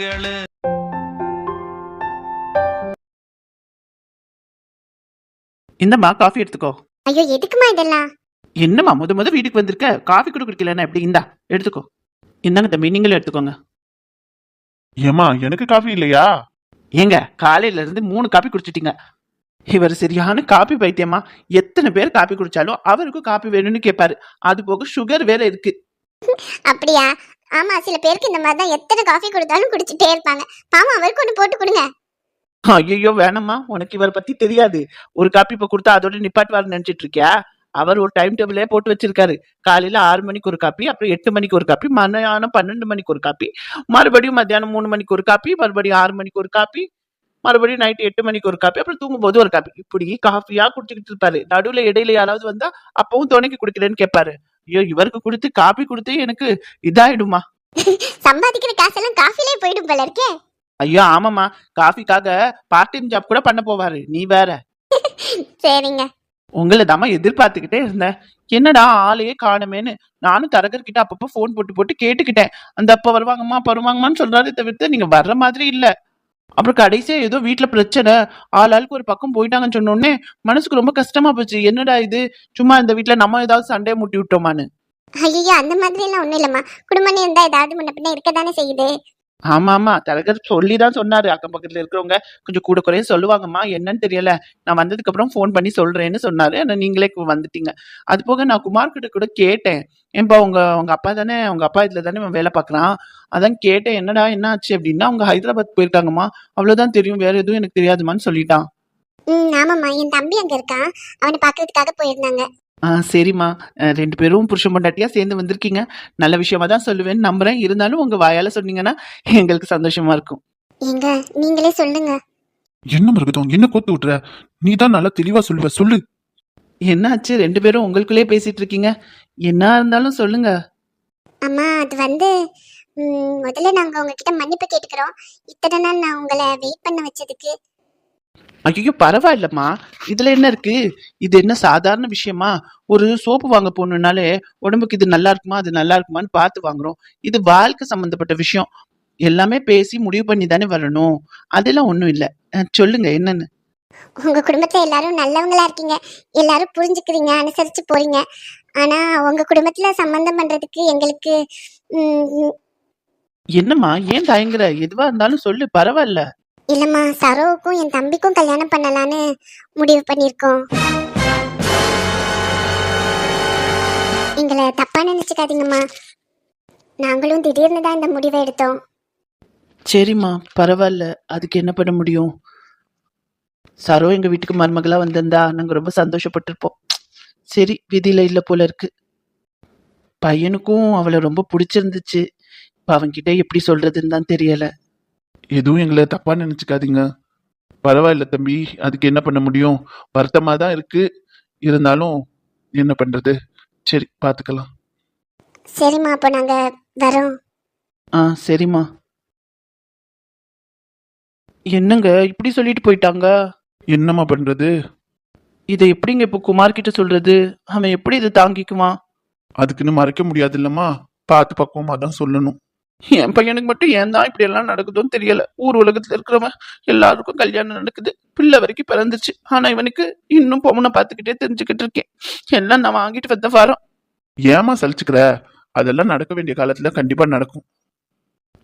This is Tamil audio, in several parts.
கேளு. இந்தம்மா காஃபி எடுத்துக்கோ. ஐயோ எதுக்குமா இதெல்லாம்? என்னம்மா முத முத வீட்டுக்கு வந்திருக்க. காஃபி கூட குடிக்கலன்னா எப்படி? இந்தா எடுத்துக்கோ. இந்தாங்க தம்பி நீங்களும் எடுத்துக்கோங்க. ஏமா எனக்கு காஃபி இல்லையா? ஏங்க காலையில இருந்து மூணு காப்பி குடிச்சிட்டீங்க. இவர் சரியான காப்பி பைத்தியமா எத்தனை பேர் காப்பி குடிச்சாலும் அவருக்கும் காப்பி வேணும்னு கேட்பாரு அது போக சுகர் வேற இருக்கு. அப்படியா? ஆமா சில பேருக்கு இந்த மாதிரி தான் எத்தனை காஃபி கொடுத்தாலும் குடிச்சிட்டே இருப்பாங்க. பாமா அவருக்கு ஒன்று போட்டு கொடுங்க. ஐயோ வேணாம்மா. உனக்கு இவரை பத்தி தெரியாது. ஒரு காப்பி இப்ப கொடுத்தா அதோட நிப்பாட்டுவாருன்னு நினைச்சிட்டு இருக்கியா? அவர் ஒரு டைம் டேபிளே போட்டு வச்சிருக்காரு. காலையில ஆறு மணிக்கு ஒரு காப்பி அப்புறம் எட்டு மணிக்கு ஒரு காப்பி மத்தியானம் பன்னெண்டு மணிக்கு ஒரு காப்பி மறுபடியும் மத்தியானம் மூணு மணிக்கு ஒரு காப்பி மறுபடியும் ஆறு மணிக்கு ஒரு காப்பி மறுபடியும் நைட் எட்டு மணிக்கு ஒரு காப்பி அப்புறம் தூங்கும்போது ஒரு காப்பி இப்படி காஃபியா குடிச்சுக்கிட்டு இருப்பாரு. நடுவுல இடையில யாராவது வந்தா அப்பவும் துணைக்கு குடிக்கிறேன்னு கேட்பாரு. ஐயோ இவருக்கு கொடுத்து காப்பி கொடுத்து எனக்கு இதாயிடுமா? சம்பாதிக்கிற காசெல்லாம் காஃபிலே போயிடும் போல இருக்கே. ஐயோ ஆமாம்மா. காஃபிக்காக பார்ட் டைம் ஜாப் கூட பண்ண போவாரு. நீ வேற. சரிங்க. உங்களை தாம்மா எதிர்பார்த்துக்கிட்டே இருந்தேன். என்னடா ஆளையே காணுமேன்னு நானும் தரகர் கிட்ட அப்பப்போ ஃபோன் போட்டு போட்டு கேட்டுக்கிட்டேன். அந்த அப்ப வருவாங்கம்மா அப்ப வருவாங்கம்மான்னு சொல்றாரு தவிர்த்து நீங்க வர்ற மாதிரி இல்ல. அப்புறம் கடைசியா ஏதோ வீட்டுல பிரச்சனை. ஆள் ஆளுக்கு ஒரு பக்கம் போயிட்டாங்கன்னு சொன்ன உடனே மனசுக்கு ரொம்ப கஷ்டமா போச்சு. என்னடா இது? சும்மா இந்த வீட்டுல நம்ம ஏதாவது சண்டையை முட்டி விட்டோமான்னு. ஐயோ அந்த மாதிரி எல்லாம் ஒண்ணும் இல்லம்மா. குடும்பம் இருந்தா ஏதாவது முன்ன பின்ன இருக்கதானே செய்யுது. ஆமா ஆமா தரகர் சொல்லிதான் சொன்னாரு. அக்கம் பக்கத்துல இருக்கிறவங்க கொஞ்சம் கூட குறைய சொல்லுவாங்கம்மா என்னன்னு தெரியல. நான் வந்ததுக்கு அப்புறம் ஃபோன் பண்ணி சொல்றேன்னு சொன்னாரு. ஆனா நீங்களே வந்துட்டீங்க. அது போக நான் குமார் கிட்ட கூட கேட்டேன். ஏன்பா உங்க உங்க அப்பா தானே உங்க அப்பா இதுல தானே வேலை பார்க்குறான் அதான் கேட்டேன். என்னடா என்ன ஆச்சு அப்படின்னா அவங்க ஹைதராபாத் போயிருக்காங்கம்மா. அவ்வளவுதான் தெரியும். வேற எதுவும் எனக்கு தெரியாதுமான்னு சொல்லிட்டான். ம் ஆமாம்மா. என் தம்பி அங்க இருக்கான். அவனை பாக்குறதுக்காக போயிருந்தாங்க. ஆ சரிம்மா. அஹ் ரெண்டு பேரும் புருஷன் பொண்டாட்டியா சேர்ந்து வந்திருக்கீங்க. நல்ல விஷயமா தான் சொல்லுவேன்னு நம்புறேன். இருந்தாலும் உங்க வாயால சொன்னீங்கன்னா எங்களுக்கு சந்தோஷமா இருக்கும். எங்க நீங்களே சொல்லுங்க. என்ன மருகதம் என்ன கோத்து விட்டுற? நீ தான் நல்லா தெளிவா சொல்லுவ சொல்லு. என்னாச்சு? ரெண்டு பேரும் உங்களுக்குள்ளே பேசிட்டு இருக்கீங்க. என்ன இருந்தாலும் சொல்லுங்க. அம்மா அது வந்து ம், முதல்ல நாங்க உங்ககிட்ட மன்னிப்பு கேட்டுக்கிறோம். இத்தனை நாள் நான் உங்களை வெயிட் பண்ண வச்சதுக்கு ஐயோ பரவாயில்லம்மா. இதுல என்ன இருக்கு? இது என்ன சாதாரண விஷயமா? ஒரு சோப்பு வாங்க போகணுன்னாலே உடம்புக்கு இது நல்லா இருக்குமா? அது நல்லா இருக்குமான்னு பார்த்து வாங்குறோம். இது வாழ்க்கை சம்பந்தப்பட்ட விஷயம். எல்லாமே பேசி முடிவு பண்ணி தானே வரணும். அதெல்லாம் ஒண்ணும் இல்ல. சொல்லுங்க என்னன்னு? உங்க குடும்பத்துல எல்லாரும் நல்லவங்களா இருக்கீங்க. எல்லாரும் புரிஞ்சுக்கிறீங்க அனுசரிச்சு போறீங்க. ஆனா உங்க குடும்பத்துல சம்பந்தம் பண்றதுக்கு எங்களுக்கு என்னம்மா ஏன் தயங்குற? எதுவா இருந்தாலும் சொல்லு பரவாயில்ல. இல்லம்மா சரோவுக்கும் என் தம்பிக்கும் கல்யாணம் பண்ணலான்னு முடிவு பண்ணியிருக்கோம். எங்களை தப்பா நினைச்சுக்காதீங்கம்மா. நாங்களும் திடீர்னு தான் இந்த முடிவை எடுத்தோம். சரிம்மா பரவாயில்ல. அதுக்கு என்ன பண்ண முடியும்? சரோ எங்க வீட்டுக்கு மருமகளா வந்திருந்தா நாங்க ரொம்ப சந்தோஷப்பட்டிருப்போம். சரி விதியில இல்ல போல இருக்கு. பையனுக்கும் அவளை ரொம்ப பிடிச்சிருந்துச்சு. இப்ப அவன்கிட்ட எப்படி சொல்றதுன்னு தான் தெரியல. எதுவும் எங்களை தப்பா நினைச்சுக்காதீங்க. பரவாயில்ல தம்பி அதுக்கு என்ன பண்ண முடியும்? வருத்தமா தான் இருக்கு. இருந்தாலும் என்ன பண்றது? சரி பாத்துக்கலாம். சரிம்மா அப்போ நாங்க வரோம். ஆ சரிம்மா. என்னங்க இப்படி சொல்லிட்டு போயிட்டாங்க? என்னம்மா பண்றது? இதை எப்படிங்க இப்போ குமார் கிட்ட சொல்றது? அவன் எப்படி இதை தாங்கிக்குவான்? அதுக்குன்னு மறைக்க முடியாது இல்லம்மா பார்த்து பக்குவமா தான் சொல்லணும். என் பையனுக்கு மட்டும் ஏன் தான் இப்படி எல்லாம் நடக்குதோன்னு தெரியல. ஊர் உலகத்துல இருக்கிறவன் எல்லாருக்கும் கல்யாணம் நடக்குது. பிள்ளை வரைக்கும் பிறந்துச்சு. ஆனா இவனுக்கு இன்னும் பொண்ணை பார்த்துக்கிட்டே தெரிஞ்சுக்கிட்டு இருக்கேன். எல்லாம் நான் வாங்கிட்டு வந்த வாரம். ஏமா சலிச்சுக்கிற? அதெல்லாம் நடக்க வேண்டிய காலத்துல கண்டிப்பா நடக்கும்.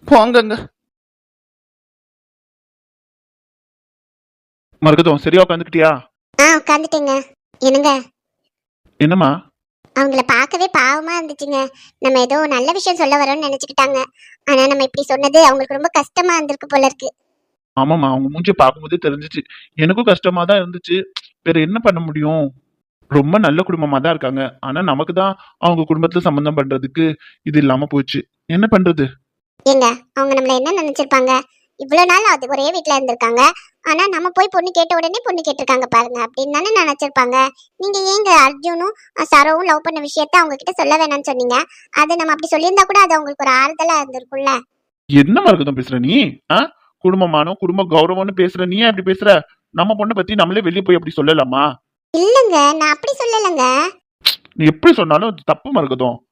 போங்கங்க. மருகதம் சரியா உட்காந்துக்கிட்டியா? ஆ உட்காந்துட்டேங்க. என்னங்க? என்னம்மா? அவங்கள பார்க்கவே பாவமா இருந்துச்சுங்க. நம்ம ஏதோ நல்ல விஷயம் சொல்ல வரோம்னு நினைச்சுக்கிட்டாங்க. ஆனா நம்ம இப்படி சொன்னது அவங்களுக்கு ரொம்ப கஷ்டமா இருந்திருக்கு போல இருக்கு. ஆமாம்மா அவங்க மூஞ்சி பார்க்கும்போதே தெரிஞ்சிச்சு. எனக்கும் கஷ்டமா தான் இருந்துச்சு. வேற என்ன பண்ண முடியும்? ரொம்ப நல்ல குடும்பமா தான் இருக்காங்க. ஆனா நமக்கு தான் அவங்க குடும்பத்துல சம்பந்தம் பண்றதுக்கு இது இல்லாம போச்சு. என்ன பண்றது? ஏங்க அவங்க நம்மள என்ன நினைச்சிருப்பாங்க? இவ்வளவு நாள் அது ஒரே வீட்ல இருந்திருக்காங்க. ஆனா நம்ம போய் பொண்ணு கேட்ட உடனே பொண்ணு கேட்டிருக்காங்க பாருங்க அப்படின்னு தானே நினைச்சிருப்பாங்க. நீங்க ஏங்க அர்ஜுனும் சரோவும் லவ் பண்ண விஷயத்த அவங்க கிட்ட சொல்ல வேணாம்னு சொன்னீங்க. அது நம்ம அப்படி சொல்லியிருந்தா கூட அது அவங்களுக்கு ஒரு ஆறுதலா இருந்திருக்கும்ல. என்ன மருகதம் பேசுற நீ? ஆ? குடும்பமானோ குடும்ப கௌரவம்னு பேசுற நீ அப்படி பேசுற? நம்ம பொண்ணை பத்தி நம்மளே வெளியே போய் அப்படி சொல்லலாமா? இல்லங்க நான் அப்படி சொல்லலைங்க. நீ எப்படி சொன்னாலும் தப்பு மருகதம்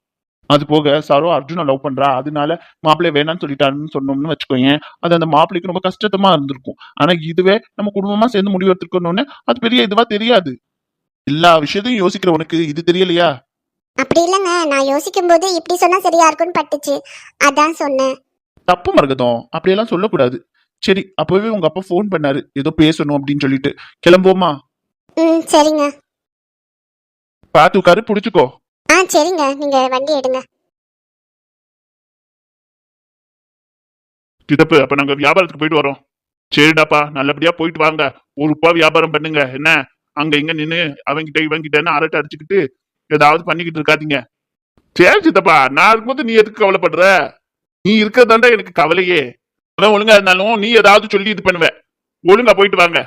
அது போக சரோ அர்ஜுனை லவ் பண்றா? அதனால மாப்பிள்ளை வேணாம்னு சொல்லிட்டாருன்னு சொன்னோம்னு வச்சுக்கோங்க அது அந்த மாப்பிள்ளைக்கு ரொம்ப கஷ்டமா இருந்திருக்கும். ஆனா இதுவே நம்ம குடும்பமா சேர்ந்து முடிவு எடுத்துக்கணும்னு அது பெரிய இதுவா தெரியாது. எல்லா விஷயத்தையும் யோசிக்கிற உனக்கு இது தெரியலையா? அப்படி இல்லைங்க. நான் யோசிக்கும் போது இப்படி சொன்னா சரியா இருக்கும்னு பட்டுச்சு. அதான் சொன்னேன். தப்பு மரகதம். அப்படியெல்லாம் சொல்லக்கூடாது. சரி அப்பவே உங்க அப்பா ஃபோன் பண்ணாரு. ஏதோ பேசணும் அப்படின்னு சொல்லிட்டு. கிளம்புவோமா? ம் சரிங்க. பார்த்து உட்காரு புடிச்சுக்கோ. சரிங்க நீங்க வண்டி எடுங்க. சித்தப்பு அப்ப நாங்க வியாபாரத்துக்கு போயிட்டு வரோம். சரிடாப்பா நல்லபடியா போயிட்டு வாங்க. ஒரு ரூபா வியாபாரம் பண்ணுங்க. என்ன? அங்க இங்க நின்னு அவங்கிட்ட இவங்கிட்டன்னு அரட்டை அடிச்சுக்கிட்டு ஏதாவது பண்ணிக்கிட்டு இருக்காதீங்க. சரி சித்தப்பா நான் இருக்கும்போது நீ எதுக்கு கவலைப்படுற? நீ இருக்கிறதாண்டா எனக்கு கவலையே. அதான் ஒழுங்கா இருந்தாலும் நீ ஏதாவது சொல்லி இது பண்ணுவ. ஒழுங்கா போயிட்டு வாங்க.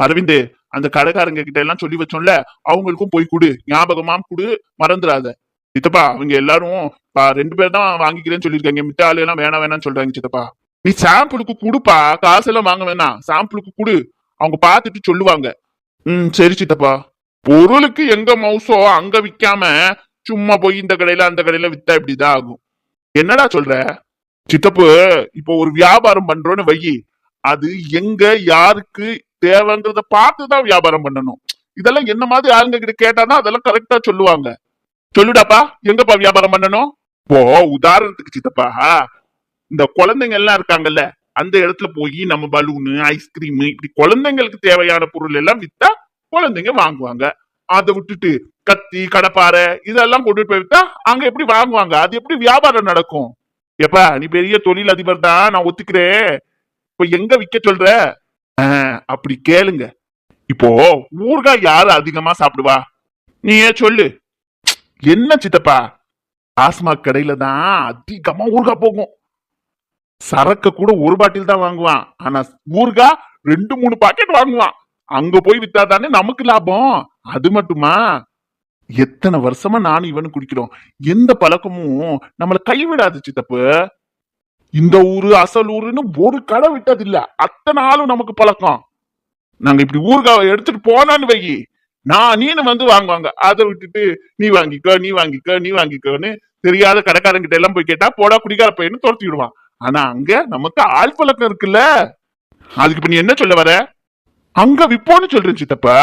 அரவிந்த் அந்த கடைக்காரங்க கிட்ட எல்லாம் சொல்லி வச்சோம்ல அவங்களுக்கும் போய் கொடு. ஞாபகமா கொடு மறந்துடாத சித்தப்பா அவங்க எல்லாரும் பா, ரெண்டு பேர் தான் வாங்கிக்கிறேன்னு சொல்லியிருக்காங்க. மித்த ஆளு எல்லாம் வேணாம் வேணாம்னு சொல்றாங்க சித்தப்பா. நீ சாம்பிளுக்கு கொடுப்பா காசு எல்லாம் வாங்க வேணாம். சாம்பிளுக்கு குடு. அவங்க பார்த்துட்டு சொல்லுவாங்க. ம் சரி சித்தப்பா. பொருளுக்கு எங்க மவுசோ அங்க விக்காம சும்மா போய் இந்த கடையில அந்த கடையில வித்தா இப்படிதான் ஆகும். என்னடா சொல்ற? சித்தப்பு இப்போ ஒரு வியாபாரம் பண்றோன்னு வை அது எங்க யாருக்கு தேவைன்றத பார்த்துதான் வியாபாரம் பண்ணணும். இதெல்லாம் என்ன மாதிரி ஆளுங்க கிட்ட கேட்டாதான் அதெல்லாம் கரெக்டா சொல்லுவாங்க. சொல்லுடாப்பா எங்கப்பா வியாபாரம் பண்ணணும்? இப்போ உதாரணத்துக்கு சித்தப்பா. இந்த குழந்தைங்க எல்லாம் இருக்காங்கல்ல அந்த இடத்துல போய் நம்ம பலூனு ஐஸ்கிரீம் இப்படி குழந்தைங்களுக்கு தேவையான பொருள் எல்லாம் வித்தா குழந்தைங்க வாங்குவாங்க. அதை விட்டுட்டு கத்தி கடப்பாறை இதெல்லாம் கொண்டுட்டு போய் வித்தா அங்க எப்படி வாங்குவாங்க? அது எப்படி வியாபாரம் நடக்கும்? எப்பா நீ பெரிய தொழில் அதிபர் தான் நான் ஒத்துக்கிறேன். இப்ப எங்க விக்க சொல்ற? ஆ, அப்படி கேளுங்க. இப்போ ஊறுகாய் யாரு அதிகமா சாப்பிடுவா? நீயே சொல்லு. என்ன சித்தப்பா? டாஸ்மாக் கடையில தான் அதிகமா ஊறுகாய் போகும். சரக்க கூட ஒரு பாட்டில் தான் வாங்குவான். ஆனா ஊறுகாய் ரெண்டு மூணு பாக்கெட் வாங்குவான். அங்க போய் வித்தா தானே நமக்கு லாபம். அது மட்டுமா? எத்தனை வருஷமா நானும் இவனு குடிக்கிறோம். எந்த பழக்கமும் நம்மள கைவிடாது சித்தப்பு. இந்த ஊரு அசல் ஊருன்னு ஒரு கடை விட்டதில்ல. அத்தனை ஆளும் நமக்கு பழக்கம். நாங்க இப்படி ஊருக்காக எடுத்துட்டு போனான்னு வை நான் நீனு வந்து வாங்குவாங்க. அதை விட்டுட்டு நீ வாங்கிக்கோ நீ வாங்கிக்கோ நீ வாங்கிக்கோன்னு தெரியாத கடைக்காரங்கிட்ட எல்லாம் போய் கேட்டா போடா குடிக்கார பையன்னு துரத்தி விடுவான். ஆனா அங்க நமக்கு ஆள் பழக்கம் இருக்குல்ல. அதுக்கு இப்ப நீ என்ன சொல்ல வர? அங்க விப்போன்னு சொல்றேன் சித்தப்பா.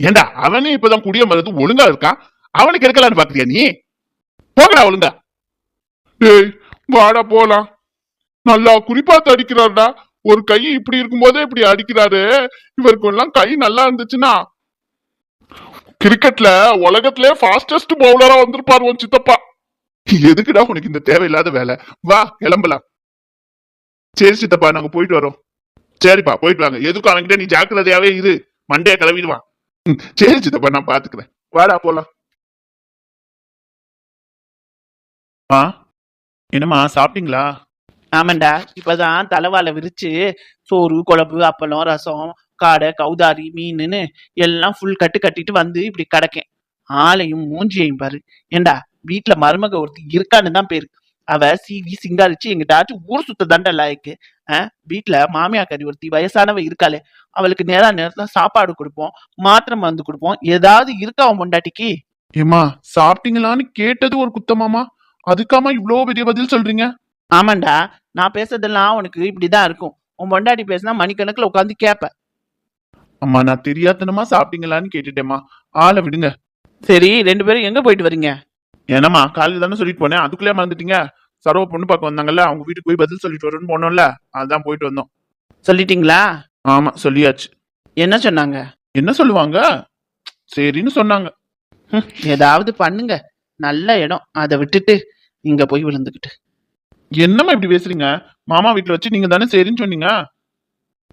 ஏண்டா அவனே இப்பதான் குடிய மருந்து ஒழுங்கா இருக்கான். அவனுக்கு இருக்கலான்னு பாக்குறியா நீ? போகடா ஒழுங்கா. ஏய் வாடா போலாம். நல்லா குறிப்பாத்து அடிக்கிறாருடா. ஒரு கை இப்படி இருக்கும்போதே இப்படி அடிக்கிறாரு. இவருக்கு எல்லாம் கை நல்லா இருந்துச்சுன்னா. கிரிக்கெட்ல உலகத்திலே ஃபாஸ்டஸ்ட் பவுலரா வந்திருப்பாரு உன் சித்தப்பா. எதுக்குடா உனக்கு இந்த தேவையில்லாத வேலை? வா கிளம்பலாம். சரி சித்தப்பா நாங்க போயிட்டு வரோம். சரிப்பா போயிட்டு வாங்க. எதுக்கும் அவன்கிட்ட நீ ஜாக்கிரதையாவே இரு. மண்டைய கிளம்பிடுவான் ம், சரி சித்தப்பா நான் பாத்துக்கிறேன். வாடா போலாம். ஆ? என்னம்மா சாப்பிட்டீங்களா? ஆமாண்டா இப்பதான் தலைவாழை விரிச்சு சோறு குழம்பு அப்பளம் ரசம் காடை கௌதாரி மீனுன்னு எல்லாம் ஃபுல் கட்டு கட்டிட்டு வந்து இப்படி கிடக்கேன். ஆளையும் மூஞ்சியையும் பாரு. ஏண்டா வீட்டுல மருமக ஒருத்தி இருக்கான்னு தான் பேரு. அவ சீவி சிங்காரிச்சு எங்கிட்டாச்சும் ஊர் சுத்த தண்ட லாய்க்கு வீட்டுல மாமியாக்காரி ஒருத்தி வயசானவ இருக்காளே. அவளுக்கு நேரா நேரத்துல சாப்பாடு கொடுப்போம் மாத்திரை மருந்து கொடுப்போம். ஏதாவது இருக்கா அவன் பொண்டாட்டிக்கு? ஏம்மா சாப்பிட்டீங்களான்னு கேட்டது ஒரு குத்தமாமா அதுக்காமா இவ்ளோ பெரிய பதில் சொல்றீங்க? ஆமாண்டா நான் பேசுறதெல்லாம் உனக்கு இப்படிதான் இருக்கும். உன் பொண்டாட்டி பேசினா மணிக்கணக்குல உட்காந்து கேப்ப. அம்மா நான் தெரியாதனமா சாப்பிட்டீங்களான்னு கேட்டுட்டேம்மா. ஆளை விடுங்க. சரி ரெண்டு பேரும் எங்க போயிட்டு வரீங்க? என்னம்மா காலையில தானே சொல்லிட்டு போனேன். அதுக்குள்ளே மறந்துட்டீங்க. சரவ பொண்ணு பார்க்க வந்தாங்கல்ல அவங்க வீட்டுக்கு போய் பதில் சொல்லிட்டு வரணும்னு போனோம்ல அதான் போயிட்டு வந்தோம். சொல்லிட்டீங்களா? ஆமா சொல்லியாச்சு. என்ன சொன்னாங்க? என்ன சொல்லுவாங்க? சரின்னு சொன்னாங்க. ஏதாவது பண்ணுங்க. நல்ல இடம். அதை விட்டுட்டு இங்க போய் விழுந்துக்கிட்டு. என்னம்மா இப்படி பேசுறீங்க? மாமா வீட்டுல வச்சு நீங்க தானே சரின்னு சொன்னீங்க?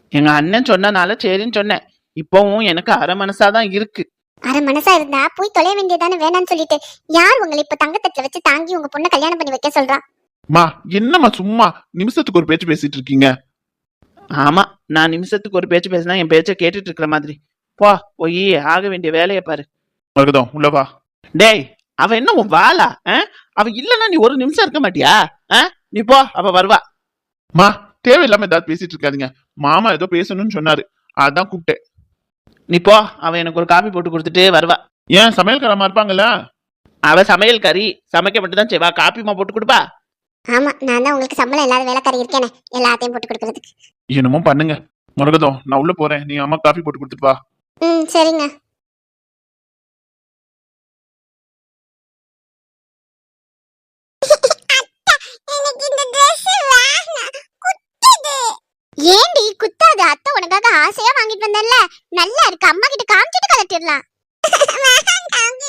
எங்க அண்ணன் சொன்னனால சரின்னு சொன்னேன். இப்பவும் எனக்கு அரை மனசாதான் இருக்கு. அரை மனசா இருந்தா போய் தொலைய வேண்டியதானே வேணாம்னு சொல்லிட்டு யார் உங்களை இப்ப தங்கத்தட்டுல வச்சு தாங்கி உங்க பொண்ணை கல்யாணம் பண்ணி வைக்க சொல்றா? மா என்னம்மா சும்மா நிமிஷத்துக்கு ஒரு பேச்சு பேசிட்டு இருக்கீங்க? ஆமா நான் நிமிஷத்துக்கு ஒரு பேச்சு பேசினா என் பேச்ச கேட்டுட்டு இருக்கிற மாதிரி. போ போய் ஆக வேண்டிய வேலையை பாரு. மருகதம் உள்ளவா டேய் அவ என்ன உன் வாளா ஆ? அவ இல்லன்னா நீ ஒரு நிமிஷம் இருக்க மாட்டியா? ஆ? நீ போ அவ வருவா. மா தேவையில்லாம ஏதாவது பேசிட்டு இருக்காதீங்க. மாமா ஏதோ பேசணும்னு சொன்னாரு. அதான் கூப்பிட்டேன். நீ போ அவ எனக்கு ஒரு காபி போட்டு கொடுத்துட்டு வருவா. ஏன் சமையல்காரமா இருப்பாங்கல்ல? அவ சமையல் கறி சமைக்க மட்டும் தான் செய்வா காப்பிமா போட்டு கொடுப்பா? ஆமா நான் தான் உங்களுக்கு சம்பளம் இல்லாத வேலைக்காரி இருக்கேனே. எல்லாத்தையும் போட்டு கொடுக்கறதுக்கு. என்னமோ பண்ணுங்க. மரகதம் நான் உள்ள போறேன். நீ அம்மா காஃபி போட்டு கொடுத்துட்டு வா. ம் சரிங்க. ஏண்டி குத்தாது? அத்தை உனக்காக ஆசையா வாங்கிட்டு வந்தேன்ல. நல்லா இருக்கு. அம்மா கிட்ட காமிச்சிட்டு கலட்டிடலாம்.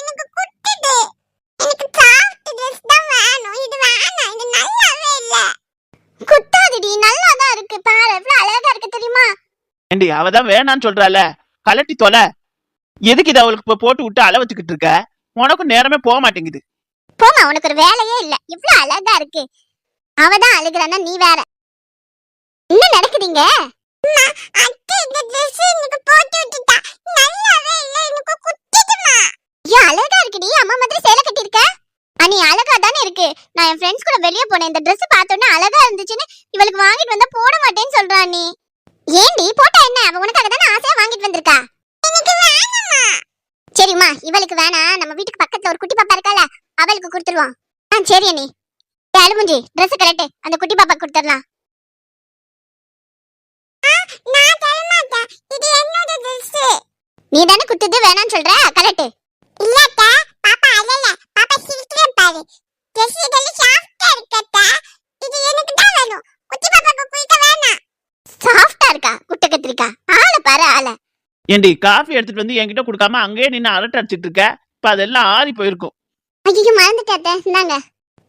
எனக்கு குத்துது. எனக்கு சாஃப்ட் ட்ரெஸ் தான் வேணும். இது வேணாம். இது நல்லாவே இல்ல. குத்தாதுடி. நல்லா தான் இருக்கு. பாரு எவ்வளவு அழகா இருக்கு தெரியுமா? ஏண்டி அவ தான் வேணான்னு சொல்றால கலட்டி தொலை. எதுக்கு இதை அவளுக்கு இப்ப போட்டு விட்டு அள வச்சுக்கிட்டு இருக்க? உனக்கும் நேரமே போக மாட்டேங்குது. போமா உனக்கு ஒரு வேலையே இல்ல. இவ்ளோ அழகா இருக்கு. அவதான் அழுகுறானா நீ வேற. என்ன நடக்குதுங்க? அத்தை இந்த Dress எனக்கு போட்டு விட்டுட்டா. நல்லாவே இல்ல எனக்கு குத்திடுமா ஐயோ அழகா இருக்குடி. அம்மா மாதிரி சேலை கட்டி இருக்க அனி அழகா தானே இருக்கு. நான் என் ஃப்ரெண்ட்ஸ் கூட வெளிய போனேன். இந்த Dress பார்த்தோன்னே அழகா இருந்துச்சுன்னு இவளுக்கு வாங்கிட்டு வந்தா போட மாட்டேன்னு சொல்றா நீ ஏண்டி போட்டா என்ன? அவ உனக்காக தானே ஆசையா வாங்கிட்டு வந்திருக்கா? எனக்கு வேணாமா சரிம்மா இவளுக்கு வேணாம் நம்ம வீட்டுக்கு பக்கத்துல ஒரு குட்டி பாப்பா இருக்கால அவளுக்கு கொடுத்துருவான் ஆ சரி அண்ணி. அழுமுஞ்சி ட்ரெஸ் கரெக்ட் அந்த குட்டி பாப்பா கொடுத்துடலாம். நான் தர மாட்டேன் இது என்னோட ட்ரெஸ் நீ தானே குத்துது வேணாம்னு சொல்ற? கரெக்ட் இல்லக்கா பாப்பா அழல. பாப்பா சிரிக்கிறே பாரு. ட்ரெஸ் இதெல்லாம் சாஃப்ட்டா இருக்கட்டா. இது எனக்கு தான் வேணும். குட்டி பாப்பாக்கு குயிக்க வேணாம். சாஃப்ட்டா இருக்கா? குட்ட கத்திரிக்கா. ஆள பாரு ஆள. ஏண்டி காஃபி எடுத்துட்டு வந்து என்கிட்ட கொடுக்காம அங்கேயே நின்று அரட்டை அடிச்சிட்டு இருக்க? இப்ப அதெல்லாம் ஆறி போயிருக்கும். ஐயோ மறந்துட்டேன் இந்தாங்க.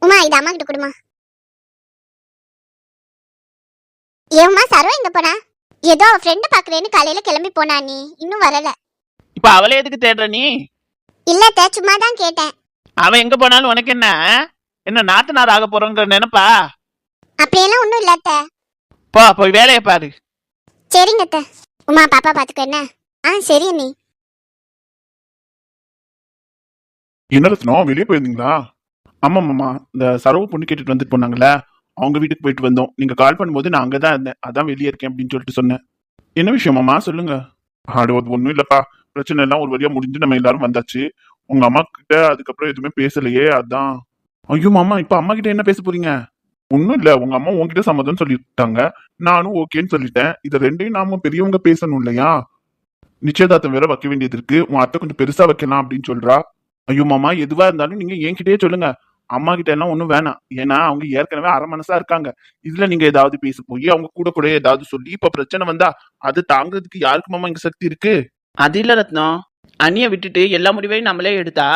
உமா இது அம்மா கிட்ட கொடுமா. ஏம்மா சரவா எங்க போனா? ஏதோ அவ ஃப்ரெண்டு பாக்குறேன்னு காலையில கிளம்பி போனா நீ. இன்னும் வரல. இப்ப அவளே எதுக்கு தேடுற நீ? இல்லத்த சும்மா தான் கேட்டேன். அவன் எங்க போனாலும் உனக்கு என்ன? என்ன நாத்தனார் ஆக போறோங்கிற நினைப்பா? அப்படியெல்லாம் ஒண்ணும் இல்ல அத்தை. போ போய் வேலையை பாரு. சரிங்க அத்தை. உமா பாப்பா பாத்துக்க என்ன? ஆ சரி அண்ணி. என்ன ரத்னம் வெளியே போயிருந்தீங்களா? ஆமா மாமா. இந்த சரவு பொண்ணு கேட்டுட்டு வந்துட்டு போனாங்கல்ல? அவங்க வீட்டுக்கு போயிட்டு வந்தோம். நீங்கள் கால் பண்ணும்போது நான் அங்கதான் இருந்தேன். அதான் வெளியே இருக்கேன் அப்படின்னு சொல்லிட்டு சொன்னேன். என்ன விஷயமாம்மா சொல்லுங்க. அது ஒன்றும் இல்லைப்பா. பிரச்சனை எல்லாம் ஒரு வழியாக முடிஞ்சு நம்ம எல்லாரும் வந்தாச்சு. உங்கள் அம்மா கிட்ட அதுக்கப்புறம் எதுவுமே பேசலையே அதான். ஐயோ மாமா இப்போ அம்மா கிட்ட என்ன பேச போறீங்க? ஒன்றும் இல்லை. உங்க அம்மா உங்ககிட்ட சம்மதம் சொல்லிட்டாங்க. நானும் ஓகேன்னு சொல்லிட்டேன். இதை ரெண்டையும் நாம பெரியவங்க பேசணும் இல்லையா? நிச்சயதார்த்தம் வேற வைக்க வேண்டியது இருக்கு. உன் அத்தை கொஞ்சம் பெருசா வைக்கலாம் அப்படின்னு சொல்றா. ஐயோ மாமா எதுவா இருந்தாலும் நீங்க என்கிட்டயே சொல்லுங்க. அம்மா கிட்ட எல்லாம் ஒண்ணும் வேணாம். ஏன்னா அவங்க ஏற்கனவே அரை மனசா இருக்காங்க. இதுல நீங்க ஏதாவது பேச போய் அவங்க கூட கூட ஏதாவது சொல்லி இப்ப பிரச்சனை வந்தா அது தாங்குறதுக்கு யாருக்கு மாமா இங்க சக்தி இருக்கு? அது இல்ல ரத்னம். அண்ணிய விட்டுட்டு எல்லா முடிவையும் நம்மளே எடுத்தா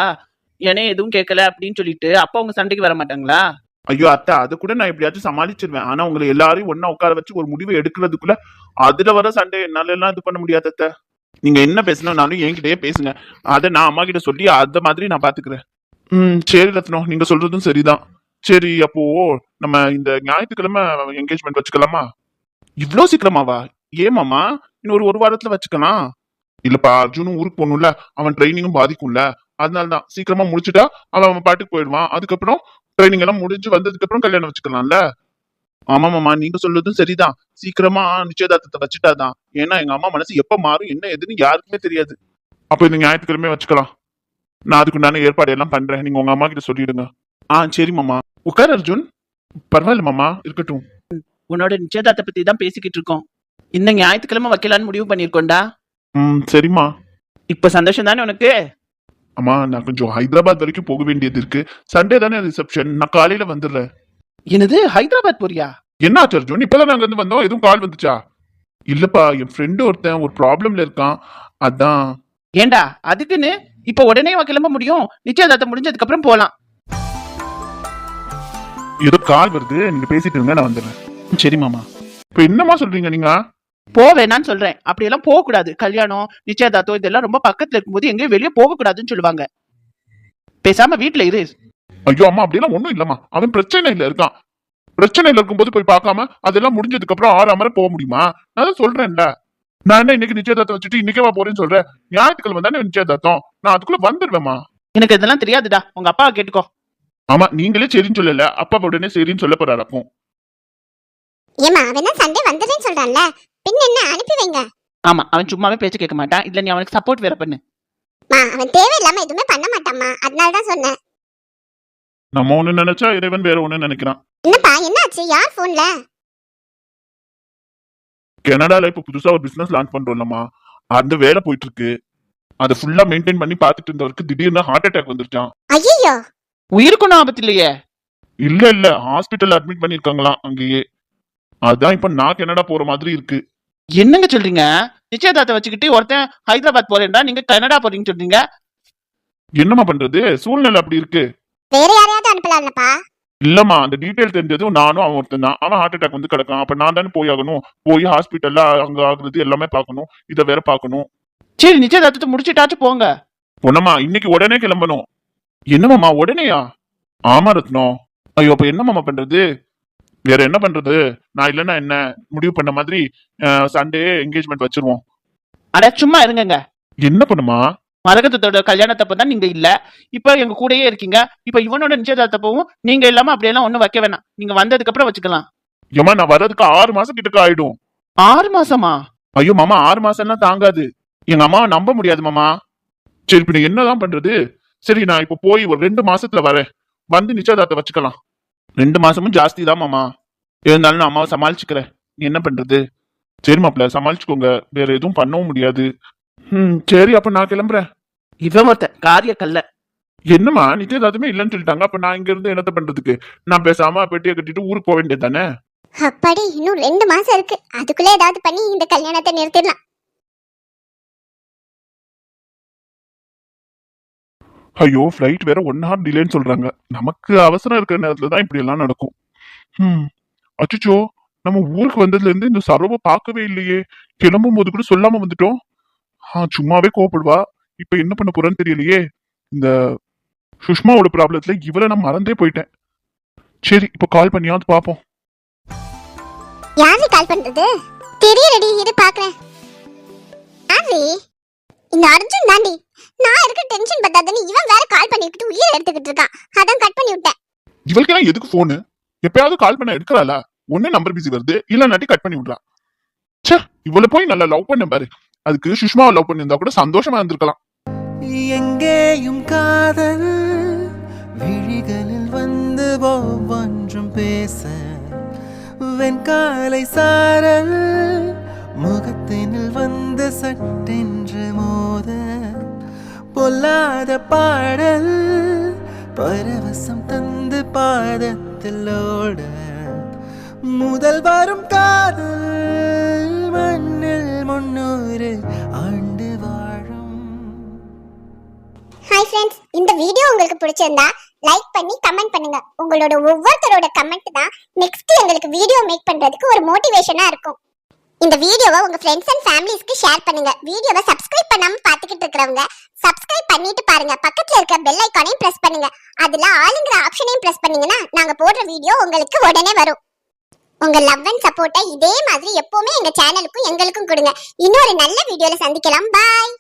ஏனே எதுவும் கேட்கல அப்படின்னு சொல்லிட்டு அப்பா உங்க சண்டைக்கு வர மாட்டாங்களா? ஐயோ அத்தை அது கூட நான் எப்படியாச்சும் சமாளிச்சிருவேன். ஆனா உங்களை எல்லாரையும் ஒண்ணா உட்கார வச்சு ஒரு முடிவை எடுக்கிறதுக்குள்ள அதுல வர சண்டை என்னால எல்லாம் இது பண்ண முடியாது அத்தை. நீங்க என்ன பேசணும்னாலும் என்கிட்டயே பேசுங்க. அதை நான் அம்மா கிட்ட சொல்லி அந்த மாதிரி நான் பாத்துக்கிறேன். ம் சரி ரத்னம் நீங்க சொல்றதும் சரிதான். சரி அப்போ நம்ம இந்த ஞாயிற்றுக்கிழமை என்கேஜ்மெண்ட் வச்சுக்கலாமா? இவ்வளோ சீக்கிரமாவா? ஏமாமா இன்னும் ஒரு ஒரு வாரத்துல வச்சுக்கலாம். இல்லப்பா அர்ஜுனும் ஊருக்கு போகணும்ல. அவன் ட்ரைனிங்கும் பாதிக்கும்ல. அதனாலதான் சீக்கிரமா முடிச்சுட்டா அவன் அவன் பாட்டுக்கு போயிடுவான். அதுக்கப்புறம் ட்ரைனிங் எல்லாம் முடிஞ்சு வந்ததுக்கு அப்புறம் கல்யாணம் வச்சுக்கலாம்ல. ஆமா மாமா நீங்க சொல்றதும் சரிதான். சீக்கிரமா நிச்சயதார்த்தத்தை வச்சுட்டாதான். ஏன்னா எங்க அம்மா மனசு எப்ப மாறும் என்ன எதுன்னு யாருக்குமே தெரியாது. அப்ப இந்த ஞாயிற்றுக்கிழமை வச்சுக்கலாம். நான் அதுக்குண்டான ஏற்பாடு எல்லாம் பண்றேன். நீங்க உங்க அம்மா கிட்ட சொல்லிடுங்க. ஆ சரி மாமா. உட்கார் அர்ஜுன். பரவாயில்ல மாமா. இருக்கட்டும். உன்னோட நிச்சயதார்த்த பத்தி தான் பேசிக்கிட்டு இருக்கோம். இந்த ஞாயிற்றுக்கிழமை வைக்கலான்னு முடிவு பண்ணிருக்கோண்டா ம் சரிம்மா. இப்ப சந்தோஷம் தானே உனக்கு? அம்மா நான் கொஞ்சம் ஹைதராபாத் வரைக்கும் போக வேண்டியது இருக்கு. சண்டே தானே ரிசப்ஷன் நான் காலையில வந்துடுறேன். என்னது? ஹைதராபாத் போறியா? என்ன ஆச்சு அர்ஜுன்? இப்பதான் நாங்க இருந்து வந்தோம். எதுவும் கால் வந்துச்சா? இல்லப்பா என் ஃப்ரெண்டு ஒருத்தன் ஒரு ப்ராப்ளம்ல இருக்கான். அதான். ஏண்டா அதுக்குன்னு? இப்ப உடனே கிளம்ப முடியும். நிச்சயதார்த்தம் முடிஞ்சதுக்கு அப்புறம் போலாம். ஏதோ கால் வருது. நீங்க பேசிட்டு இருங்க நான் வந்துடுறேன். சரி மாமா. இப்ப என்னமா சொல்றீங்க நீங்க? போ வேணான்னு சொல்றேன். அப்படியெல்லாம் போக கூடாது கல்யாணம் நிச்சயதார்த்தம் இதெல்லாம் ரொம்ப பக்கத்துல இருக்கும்போது எங்கேயும் வெளியே போக கூடாதுன்னு சொல்லுவாங்க. பேசாம வீட்ல இரு. ஐயோ அம்மா அப்படியெல்லாம் ஒண்ணும் இல்லம்மா. அவன் பிரச்சனையில இருக்கான். பிரச்சனையில இருக்கும்போது போய் பார்க்காம அதெல்லாம் முடிஞ்சதுக்கு அப்புறம் ஆறாம போக முடியுமா? நான் தான் சொல்றேன்ல. நான் என்ன இன்னைக்கு நிச்சயதார்த்தம் வச்சுட்டு இன்னைக்கே வா போறேன்னு சொல்றேன். ஞாயிற்றுக்கிழமை தானே நிச்சயதார்த்தம். நான் அதுக்குள்ள வந்துடுவேம்மா எனக்கு இதெல்லாம் தெரியாதுடா. உங்க அப்பாவை கேட்டுக்கோ. ஆமா நீங்களே சரின்னு சொல்லல. அப்பா உடனே சரின்னு சொல்ல போறாரு அப்போ ஏமா அவன் சண்டே வந்துடுறேன்னு சொல்றான்ல? பின்ன என்ன அனுப்பி வைங்க. ஆமா அவன் சும்மாவே பேச்சு கேட்க மாட்டான். இல்ல நீ அவனுக்கு சப்போர்ட் வேற பண்ணு. மா அவன் தேவையில்லாம எதுவுமே பண்ண மாட்டாம்மா. அதனால தான் சொன்னேன். நம்ம ஒண்ணு நினைச்சா இறைவன் வேற ஒண்ணு நினைக்கிறான். என்னப்பா என்னாச்சு? யார் போன்ல கனடால இப்ப புதுசா ஒரு பிசினஸ் லான்ச் பண்றோம்லம்மா. அந்த வேலை போயிட்டு இருக்கு அதை ஃபுல்லா மெயின்டைன் பண்ணி பார்த்துட்டு இருந்தவருக்கு திடீர்னு ஹார்ட் அட்டாக் வந்துருச்சான் ஐயோ உயிருக்கும் ஆபத்து இல்லையே இல்ல இல்ல. ஹாஸ்பிட்டல் அட்மிட் பண்ணிருக்காங்களாம் அங்கேயே. அதான் இப்ப நான் கனடா போற மாதிரி இருக்கு. என்னங்க சொல்றீங்க? நிச்சயதார்த்தம் வச்சுக்கிட்டு ஒருத்தன் ஹைதராபாத் போறேன்டா நீங்க கனடா போறீங்கன்னு சொல்றீங்க? என்னம்மா பண்றது? சூழ்நிலை அப்படி இருக்கு. வேற யாரையாவது அனுப்பலாம்லப்பா. இல்லம்மா அந்த டீடைல் தெரிஞ்சதும் நானும் அவன் ஒருத்தன் தான். அவன் ஹார்ட் அட்டாக் வந்து கிடக்கான். அப்ப நான் தானே போய் ஆகணும்? போய் ஹாஸ்பிட்டல்ல அங்க ஆகுறது எல்லாமே பார்க்கணும். இதை வேற பார்க்கணும். சரி நிச்சயதார்த்தத்தை முடிச்சிட்டாச்சும் போங்க. பொண்ணம்மா இன்னைக்கு உடனே கிளம்பணும். என்னமாம்மா உடனேயா? ஆமா ரத்னம் ஐயோ அப்ப என்னமாம்மா பண்றது? வேற என்ன பண்றது? நான் இல்லைன்னா என்ன? முடிவு பண்ண மாதிரி சண்டே என்கேஜ்மெண்ட் வச்சிருவோம். அட சும்மா இருங்கங்க. என்ன பண்ணுமா மரகதத்தோட கல்யாணத்தப்ப தான் நீங்க இல்ல. இப்ப எங்க கூடயே இருக்கீங்க. இப்ப இவனோட நிச்சயதார்த்தப்பவும் நீங்க இல்லாம அப்படியெல்லாம் ஒண்ணும் வைக்க வேணாம். நீங்க வந்ததுக்கு அப்புறம் வச்சுக்கலாம். ஏமா நான் வர்றதுக்கு ஆறு மாசம் கிட்டக்க ஆயிடும். ஆறு மாசமா? ஐயோ மாமா ஆறு மாசம்னா தாங்காது. எங்க அம்மாவை நம்ப முடியாது மாமா. சரி நான் என்னதான் பண்றது? சரி நான் இப்ப போய் ஒரு ரெண்டு மாசத்துல வரேன். வந்து நிச்சயதார்த்தம் வச்சுக்கலாம். ரெண்டு மாசமும் ஜாஸ்தி தான் மாமா. இருந்தாலும் நான் அம்மாவை சமாளிச்சுக்கிறேன். நீ என்ன பண்றது? சரி மாப்பிள்ள சமாளிச்சுக்கோங்க. வேற எதுவும் பண்ணவும் முடியாது. ம் சரி அப்ப நான் கிளம்புறேன். இவன் ஒருத்தன் காரிய கல்ல என்னம்மா நிச்சயதார்த்தமே இல்லைன்னு சொல்லிட்டாங்க அப்ப நான் இங்க இருந்து என்னத்த பண்றதுக்கு? நான் பேசாம பெட்டியை கட்டிட்டு ஊருக்கு போக வேண்டியது தானே அப்பாடி இன்னும் ரெண்டு மாசம் இருக்கு. அதுக்குள்ள ஏதாவது பண்ணி இந்த கல்யாணத்தை நிறுத்திடலாம். ஐயோ ஃப்ளைட் வேற ஒன் ஹவர் டிலேன்னு சொல்றாங்க. நமக்கு அவசரம் இருக்கிற நேரத்துல தான் இப்படி எல்லாம் நடக்கும். ம் அச்சுச்சோ நம்ம ஊருக்கு வந்ததுல இருந்து இந்த சரோவை பார்க்கவே இல்லையே. கிளம்பும் போது கூட சொல்லாம வந்துட்டோம். ஆ சும்மாவே கோவப்படுவா? இப்ப என்ன பண்ண போறேன்னு தெரியலையே. இந்த சுஷ்மாவோட ப்ராப்ளத்துல இவளை நான் மறந்தே போயிட்டேன். சரி இப்ப கால் பண்ணியாவது பாப்போம். யாரு கால் பண்றது? தெரியலடி இரு பாக்குறேன். யாரு இந்த அர்ஜுன் தாண்டி நான் இருக்க டென்ஷன் பத்தாதுன்னு இவன் வேற கால் பண்ணிக்கிட்டு உயிரை எடுத்துக்கிட்டு இருக்கான். அதான் கட் பண்ணி விட்டேன். இவளுக்கெல்லாம் எதுக்கு போனு எப்பயாவது கால் பண்ண எடுக்கறாள? ஒண்ணு நம்பர் பிஸி வருது. இல்லைன்னாட்டி கட் பண்ணி விடுறா. ச்சே இவளை போய் நல்லா லவ் பண்ண பாரு. அதுக்கு சுஷ்மாவை லவ் பண்ணியிருந்தா கூட சந்தோஷமா இருந்திருக்கலாம். எங்கேயும் காதல் விழிகளில் வந்து ஒவ்வொன்றும் பேச வெண்காலை சாரல் முகத்தினில் வந்து சட்டென்று மோத பொல்லாத பாடல் பரவசம் தந்து பாதத்தில் ஓட முதல் வரும் காதல். வீடியோ பிடிச்சிருந்தா லைக் பண்ணி கமெண்ட் பண்ணுங்க. உங்களோட ஒவ்வொருத்தரோட கமெண்ட் தான் நெக்ஸ்ட் எங்களுக்கு வீடியோ மேக் பண்றதுக்கு ஒரு மோட்டிவேஷனா இருக்கும். இந்த வீடியோவை உங்க ஃப்ரெண்ட்ஸ் அண்ட் ஃபேமிலிஸ்க்கு ஷேர் பண்ணுங்க. வீடியோவை சப்ஸ்கிரைப் பண்ணாம பாத்துக்கிட்டு இருக்கிறவங்க சப்ஸ்கிரைப் பண்ணிட்டு பாருங்க. பக்கத்துல இருக்க பெல் ஐக்கானையும் பிரஸ் பண்ணுங்க. அதுல ஆளுங்கிற ஆப்ஷனையும் பிரஸ் பண்ணீங்கன்னா நாங்க போடுற வீடியோ உங்களுக்கு உடனே வரும். உங்க லவ் அண்ட் சப்போர்ட்டை இதே மாதிரி எப்பவுமே எங்க சேனலுக்கும் எங்களுக்கும் கொடுங்க. இன்னொரு நல்ல வீடியோல சந்திக்கலாம். பாய்